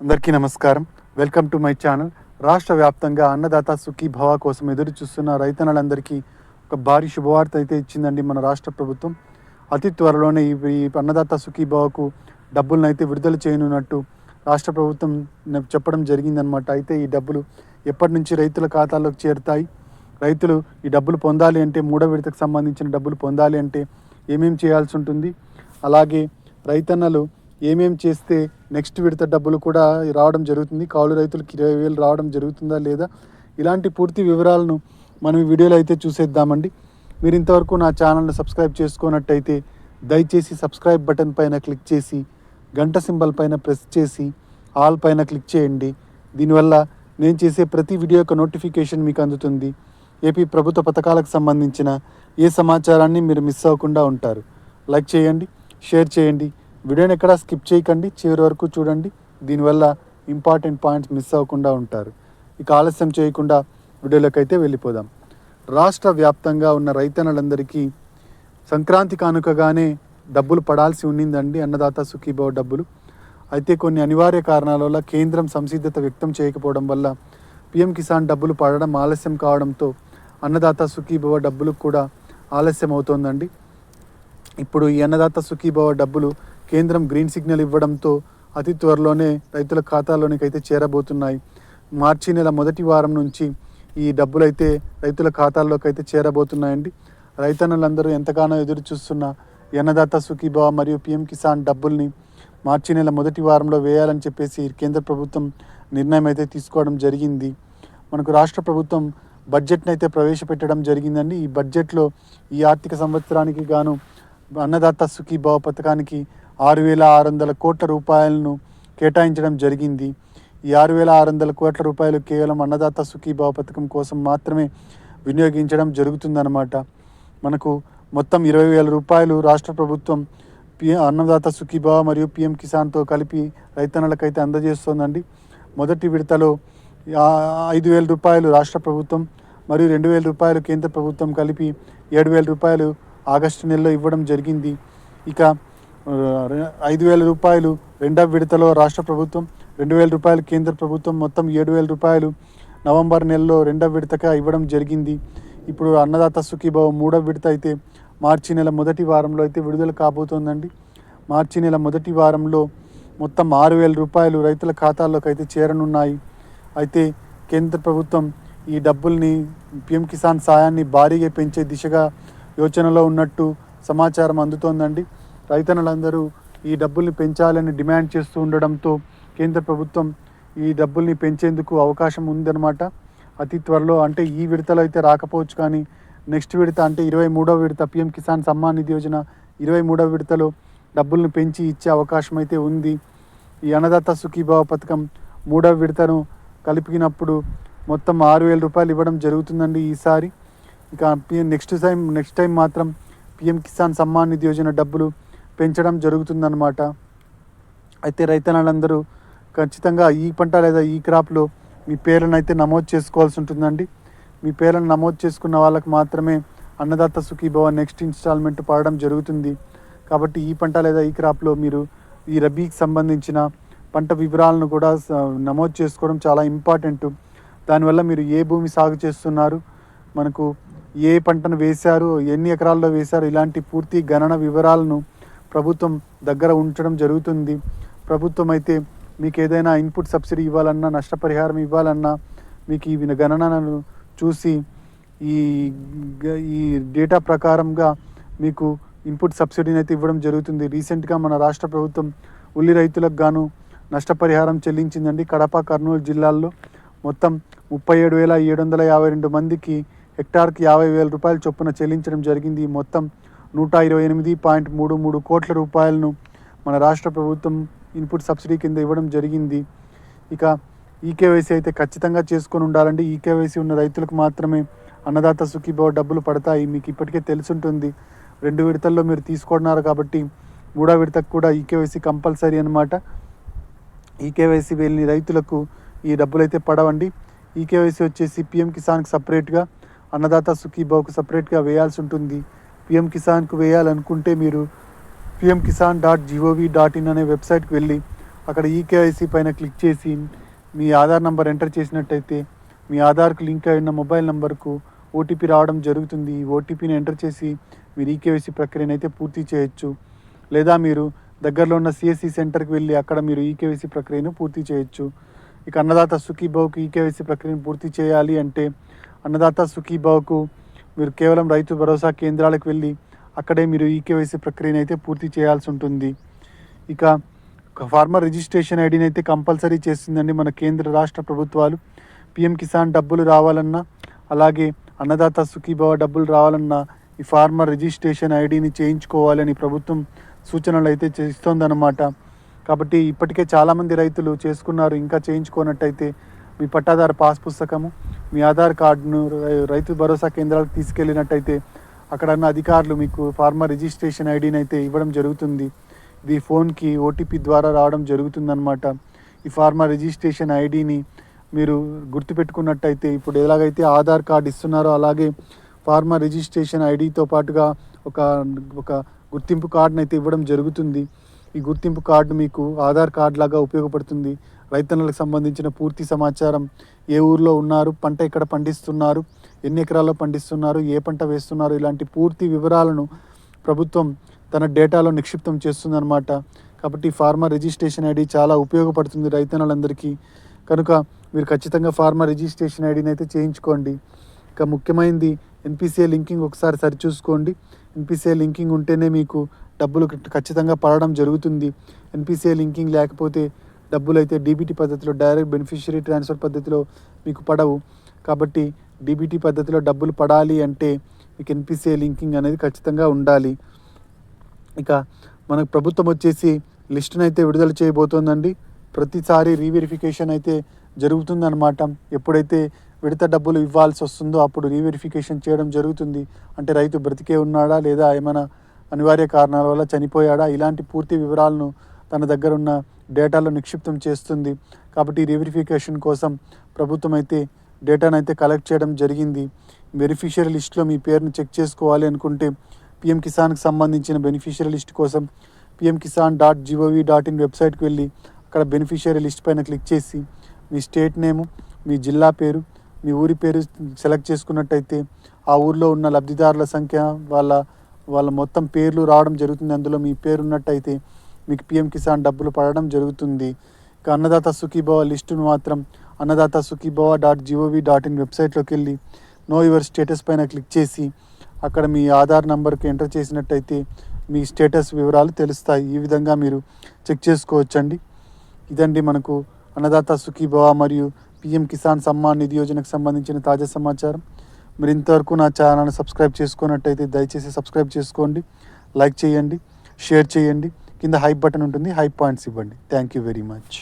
అందరికీ నమస్కారం. Welcome to my channel రాష్ట్ర వ్యాప్తంగా అన్నదాత సుఖీ భవ కోసం ఎదురు చూస్తున్న రైతన్నలందరికీ ఒక భారీ శుభవార్త అయితే ఇచ్చిందండి మన రాష్ట్ర ప్రభుత్వం. అతి త్వరలోనే ఈ అన్నదాత సుఖీ భవకు డబ్బులను అయితే విడుదల చేయనున్నట్టు రాష్ట్ర ప్రభుత్వం చెప్పడం జరిగిందనమాట అయితే ఈ డబ్బులు ఎప్పటి నుంచి రైతుల ఖాతాలోకి చేరుతాయి? రైతులు ఈ డబ్బులు పొందాలి అంటే మూడో విడతకు సంబంధించిన డబ్బులు పొందాలి అంటే ఏమేమి చేయాల్సి ఉంటుంది? అలాగే రైతన్నలు ఏమేం చేస్తే నెక్స్ట్ విడత డబ్బులు కూడా రావడం జరుగుతుంది? కౌలు రైతులకు ఇరవై వేలు రావడం జరుగుతుందా లేదా? ఇలాంటి పూర్తి వివరాలను మనం ఈ వీడియోలో అయితే చూసేద్దామండి. మీరు ఇంతవరకు నా ఛానల్ని సబ్స్క్రైబ్ చేసుకున్నట్టయితే దయచేసి సబ్స్క్రైబ్ బటన్ పైన క్లిక్ చేసి గంట సింబల్ పైన ప్రెస్ చేసి ఆల్ పైన క్లిక్ చేయండి. దీనివల్ల నేను చేసే ప్రతి వీడియో యొక్క నోటిఫికేషన్ మీకు అందుతుంది. ఏపీ ప్రభుత్వ పథకాలకు సంబంధించిన ఏ సమాచారాన్ని మీరు మిస్ అవ్వకుండా ఉంటారు. లైక్ చేయండి షేర్ చేయండి. వీడియోని ఎక్కడ స్కిప్ చేయకండి చివరి వరకు చూడండి. దీనివల్ల ఇంపార్టెంట్ పాయింట్స్ మిస్ అవ్వకుండా ఉంటారు. ఇక ఆలస్యం చేయకుండా వీడియోలోకి అయితే వెళ్ళిపోదాం. రాష్ట్ర వ్యాప్తంగా ఉన్న రైతన్నలందరికీ సంక్రాంతి కానుకగానే డబ్బులు పడాల్సి ఉన్నిందండి అన్నదాత సుఖీభావ డబ్బులు. అయితే కొన్ని అనివార్య కారణాల వల్ల కేంద్రం సంసిద్ధత వ్యక్తం చేయకపోవడం వల్ల పిఎం కిసాన్ డబ్బులు పడడం ఆలస్యం కావడంతో అన్నదాత సుఖీభవ డబ్బులు కూడా ఆలస్యం అవుతోందండి ఇప్పుడు ఈ అన్నదాత సుఖీభవ డబ్బులు కేంద్రం గ్రీన్ సిగ్నల్ ఇవ్వడంతో అతి త్వరలోనే రైతుల ఖాతాలోనికి అయితే చేరబోతున్నాయి. మార్చి నెల మొదటి వారం నుంచి ఈ డబ్బులైతే రైతుల ఖాతాల్లోకి అయితే చేరబోతున్నాయండి. రైతన్నులందరూ ఎంతగానో ఎదురు చూస్తున్న అన్నదాత సుఖీభవ మరియు పిఎం కిసాన్ డబ్బుల్ని మార్చి నెల మొదటి వారంలో వేయాలని చెప్పేసి కేంద్ర ప్రభుత్వం నిర్ణయం అయితే తీసుకోవడం జరిగింది. మనకు రాష్ట్ర ప్రభుత్వం బడ్జెట్ని అయితే ప్రవేశపెట్టడం జరిగిందండి. ఈ బడ్జెట్లో ఈ ఆర్థిక సంవత్సరానికి గాను అన్నదాత సుఖీభావ పథకానికి ఆరు వేల ఆరు వందల కోట్ల రూపాయలను కేటాయించడం జరిగింది. ఈ ఆరు వేల ఆరు వందల కోట్ల రూపాయలు కేవలం అన్నదాత సుఖీభావ పథకం కోసం మాత్రమే వినియోగించడం జరుగుతుందన్నమాట. మనకు మొత్తం ఇరవై వేల రూపాయలు రాష్ట్ర ప్రభుత్వం పి అన్నదాత సుఖీభావ మరియు పిఎం కిసాన్తో కలిపి రైతన్నలకైతే అందజేస్తోందండి. మొదటి విడతలో ఐదు వేల రూపాయలు రాష్ట్ర ప్రభుత్వం మరియు రెండు వేల రూపాయలు కేంద్ర ప్రభుత్వం కలిపి ఏడు వేల రూపాయలు ఆగస్టు నెలలో ఇవ్వడం జరిగింది. ఇక ఐదు వేల రూపాయలు రెండవ విడతలో రాష్ట్ర ప్రభుత్వం రెండు వేల రూపాయలు కేంద్ర ప్రభుత్వం మొత్తం ఏడు వేల రూపాయలు నవంబర్ నెలలో రెండవ విడతగా ఇవ్వడం జరిగింది. ఇప్పుడు అన్నదాత సుఖీభావ మూడవ విడత అయితే మార్చి నెల మొదటి వారంలో అయితే విడుదల కాబోతోందండి. మార్చి నెల మొదటి వారంలో మొత్తం ఆరు వేల రూపాయలు రైతుల ఖాతాల్లోకి అయితే చేరనున్నాయి. అయితే కేంద్ర ప్రభుత్వం ఈ డబ్బుల్ని పిఎం కిసాన్ సాయాన్ని భారీగా పెంచే దిశగా యోచనలో ఉన్నట్టు సమాచారం అందుతోందండి. రైతన్నలందరూ ఈ డబ్బుల్ని పెంచాలని డిమాండ్ చేస్తూ ఉండడంతో కేంద్ర ప్రభుత్వం ఈ డబ్బుల్ని పెంచేందుకు అవకాశం ఉందన్నమాట. అతి త్వరలో అంటే ఈ విడతలో అయితే రాకపోవచ్చు కానీ నెక్స్ట్ విడత అంటే ఇరవై మూడవ విడత పిఎం కిసాన్ సమ్మాన్ నిధి యోజన ఇరవై మూడవ విడతలో డబ్బుల్ని పెంచి ఇచ్చే అవకాశం అయితే ఉంది. ఈ అన్నదాత సుఖీభావ పథకం మూడవ విడతను కలిపినప్పుడు మొత్తం ఆరు వేల రూపాయలు ఇవ్వడం జరుగుతుందండి ఈసారి. ఇక PM next time next time మాత్రం పిఎం కిసాన్ సమ్మాన్ నిధి యోజన డబ్బులు పెంచడం జరుగుతుందన్నమాట. అయితే రైతన్నలందరూ ఖచ్చితంగా ఈ పంట లేదా ఈ క్రాప్లో మీ పేర్లను అయితే నమోదు చేసుకోవాల్సి ఉంటుందండి. మీ పేర్లను నమోదు చేసుకున్న వాళ్ళకు మాత్రమే అన్నదాత సుఖీభవ నెక్స్ట్ ఇన్స్టాల్మెంట్ పడడం జరుగుతుంది. కాబట్టి ఈ పంట లేదా ఈ క్రాప్లో మీరు ఈ రబీకి సంబంధించిన పంట వివరాలను కూడా నమోదు చేసుకోవడం చాలా ఇంపార్టెంట్. దానివల్ల మీరు ఏ భూమి సాగు చేస్తున్నారు మనకు ఏ పంటను వేశారు ఎన్ని ఎకరాల్లో వేశారు ఇలాంటి పూర్తి గణన వివరాలను ప్రభుత్వం దగ్గర ఉంచడం జరుగుతుంది. ప్రభుత్వం అయితే మీకు ఏదైనా ఇన్పుట్ సబ్సిడీ ఇవ్వాలన్నా నష్టపరిహారం ఇవ్వాలన్నా మీకు ఈ గణనను చూసి ఈ ఈ డేటా ప్రకారంగా మీకు ఇన్పుట్ సబ్సిడీని అయితే ఇవ్వడం జరుగుతుంది. రీసెంట్గా మన రాష్ట్ర ప్రభుత్వం ఉల్లి రైతులకు గాను నష్టపరిహారం చెల్లించిందండి. కడప కర్నూలు జిల్లాల్లో మొత్తం ముప్పై ఏడు వేల ఏడు వందల యాభై రెండు మందికి హెక్టార్కి యాభై వేల రూపాయల చొప్పున చెల్లించడం జరిగింది. ఈ మొత్తం నూట ఇరవై ఎనిమిది పాయింట్ మూడు మూడు కోట్ల రూపాయలను మన రాష్ట్ర ప్రభుత్వం ఇన్పుట్ సబ్సిడీ కింద ఇవ్వడం జరిగింది. ఇక ఈకేవైసీ అయితే ఖచ్చితంగా చేసుకొని ఉండాలండి. ఈకేవైసీ ఉన్న రైతులకు మాత్రమే అన్నదాత సుఖీభావ డబ్బులు పడతాయి. మీకు ఇప్పటికే తెలుసుంటుంది. రెండు విడతల్లో మీరు తీసుకున్నారు కాబట్టి మూడో విడతకు కూడా ఈకేవైసీ కంపల్సరీ అనమాట ఈకేవైసీ వెళ్ళిన రైతులకు ఈ డబ్బులు అయితే పడవండి. ఈకేవైసీ వచ్చేసి పిఎం కిసాన్కి సపరేట్గా అన్నదాత సుఖీభావకు సపరేట్గా వేయాల్సి ఉంటుంది. పిఎం కిసాన్కు వేయాలనుకుంటే మీరు PM Kisan dot GOV dot in అనే వెబ్సైట్కి వెళ్ళి అక్కడ ఈకేఐసి పైన క్లిక్ చేసి మీ ఆధార్ నంబర్ ఎంటర్ చేసినట్టయితే మీ ఆధార్కు లింక్ అయి ఉన్న మొబైల్ నంబర్కు ఓటీపీ రావడం జరుగుతుంది. ఈ ఓటీపీని ఎంటర్ చేసి మీరు ఈకేవైసీ ప్రక్రియను అయితే పూర్తి చేయొచ్చు. లేదా మీరు దగ్గరలో ఉన్న సిఎస్సి సెంటర్కి వెళ్ళి అక్కడ మీరు ఈకేవైసీ ప్రక్రియను పూర్తి చేయొచ్చు. ఇక అన్నదాత సుఖీభావ్కి ఈకేవైసీ ప్రక్రియను పూర్తి చేయాలి అంటే అన్నదాత సుఖీబావుకు మీరు కేవలం రైతు భరోసా కేంద్రాలకు వెళ్ళి అక్కడే మీరు ఈకేవైసీ ప్రక్రియను అయితే పూర్తి చేయాల్సి ఉంటుంది. ఇక ఫార్మర్ రిజిస్ట్రేషన్ ఐడిని అయితే కంపల్సరీ చేస్తుందండి మన కేంద్ర రాష్ట్ర ప్రభుత్వాలు. పిఎం కిసాన్ డబ్బులు రావాలన్నా అలాగే అన్నదాత సుఖీభావ డబ్బులు రావాలన్నా ఈ ఫార్మర్ రిజిస్ట్రేషన్ ఐడిని చేయించుకోవాలని ప్రభుత్వం సూచనలు అయితే చేస్తోందన్నమాట. కాబట్టి ఇప్పటికే చాలామంది రైతులు చేసుకున్నారు ఇంకా చేయించుకోనట్టయితే మీ పట్టాదారు పాస్ పుస్తకము మీ ఆధార్ కార్డును రై- రైతు భరోసా కేంద్రాలకు తీసుకెళ్ళినట్టయితే అక్కడ ఉన్న అధికారులు మీకు ఫార్మర్ రిజిస్ట్రేషన్ ఐడిని అయితే ఇవ్వడం జరుగుతుంది. ఇది ఫోన్కి ఓటీపీ ద్వారా రావడం జరుగుతుందన్నమాట. ఈ ఫార్మర్ రిజిస్ట్రేషన్ ఐడిని మీరు గుర్తుపెట్టుకున్నట్టయితే ఇప్పుడు ఎలాగైతే ఆధార్ కార్డు ఇస్తున్నారో అలాగే ఫార్మర్ రిజిస్ట్రేషన్ ఐడితో పాటుగా ఒక ఒక గుర్తింపు కార్డును అయితే ఇవ్వడం జరుగుతుంది. ఈ గుర్తింపు కార్డు మీకు ఆధార్ కార్డు లాగా ఉపయోగపడుతుంది. రైతన్నలకు సంబంధించిన పూర్తి సమాచారం ఏ ఊర్లో ఉన్నారు పంట ఎక్కడ పండిస్తున్నారు ఎన్ని ఎకరాల్లో పండిస్తున్నారు ఏ పంట వేస్తున్నారు ఇలాంటి పూర్తి వివరాలను ప్రభుత్వం తన డేటాలో నిక్షిప్తం చేస్తుందన్నమాట. కాబట్టి ఫార్మర్ రిజిస్ట్రేషన్ ఐడి చాలా ఉపయోగపడుతుంది రైతన్నలందరికీ. కనుక మీరు ఖచ్చితంగా ఫార్మర్ రిజిస్ట్రేషన్ ఐడిని అయితే చేయించుకోండి. ఇక ముఖ్యమైనది ఎన్పిసిఐ లింకింగ్ ఒకసారి సరిచూసుకోండి. ఎన్పిసిఐ లింకింగ్ ఉంటేనే మీకు డబ్బులు ఖచ్చితంగా పడడం జరుగుతుంది. ఎన్పిసిఐ లింకింగ్ లేకపోతే డబ్బులు అయితే డీబీటీ పద్ధతిలో డైరెక్ట్ బెనిఫిషియరీ ట్రాన్స్ఫర్ పద్ధతిలో మీకు పడవు. కాబట్టి డీబీటీ పద్ధతిలో డబ్బులు పడాలి అంటే మీకు ఎన్పిసిఐ లింకింగ్ అనేది ఖచ్చితంగా ఉండాలి. ఇక మనకు ప్రభుత్వం వచ్చేసి లిస్టును అయితే విడుదల చేయబోతోందండి. ప్రతిసారి రీవెరిఫికేషన్ అయితే జరుగుతుందన్నమాట. ఎప్పుడైతే విడత డబ్బులు ఇవ్వాల్సి వస్తుందో అప్పుడు రీవెరిఫికేషన్ చేయడం జరుగుతుంది. అంటే రైతు బ్రతికే ఉన్నాడా లేదా ఏమైనా అనివార్య కారణాల వల్ల చనిపోయాడా? ఇలాంటి పూర్తి వివరాలను తన దగ్గర ఉన్న డేటాలో నిక్షిప్తం చేస్తుంది. కాబట్టి వెరిఫికేషన్ కోసం ప్రభుత్వం అయితే డేటాను అయితే కలెక్ట్ చేయడం జరిగింది. బెనిఫిషియరీ లిస్ట్లో మీ పేరుని చెక్ చేసుకోవాలి అనుకుంటే పిఎం కిసాన్కి సంబంధించిన బెనిఫిషియరీ లిస్ట్ కోసం PM Kisan dot GOV dot in వెబ్సైట్కి వెళ్ళి అక్కడ బెనిఫిషియరీ లిస్ట్ పైన క్లిక్ చేసి మీ స్టేట్ నేము మీ జిల్లా పేరు మీ ఊరి పేరు సెలెక్ట్ చేసుకున్నట్టయితే ఆ ఊర్లో ఉన్న లబ్ధిదారుల సంఖ్య వాళ్ళ వాళ్ళ మొత్తం పేర్లు రావడం జరుగుతుంది. అందులో మీ పేరు ఉన్నట్టయితే మీకు పిఎం కిసాన్ డబ్బులు పడడం జరుగుతుంది. ఇక అన్నదాత సుఖీభవ లిస్టును మాత్రం Annadata Sukhibhava dot GOV dot in వెబ్సైట్లోకి వెళ్ళి నో యువర్ స్టేటస్ పైన క్లిక్ చేసి అక్కడ మీ ఆధార్ నంబర్కి ఎంటర్ చేసినట్టయితే మీ స్టేటస్ వివరాలు తెలుస్తాయి. ఈ విధంగా మీరు చెక్ చేసుకోవచ్చండి. ఇదండి మనకు అన్నదాత సుఖీభవ మరియు పిఎం కిసాన్ సమ్మాన్ నిధి యోజనకు సంబంధించిన తాజా సమాచారం. మీరు ఇంతవరకు నా ఛానల్ని సబ్స్క్రైబ్ చేసుకున్నట్టయితే దయచేసి సబ్స్క్రైబ్ చేసుకోండి. లైక్ చేయండి. షేర్ చేయండి. కింద హైప్ బటన్ ఉంటుంది హైప్ పాయింట్స్ ఇవ్వండి. Thank you very much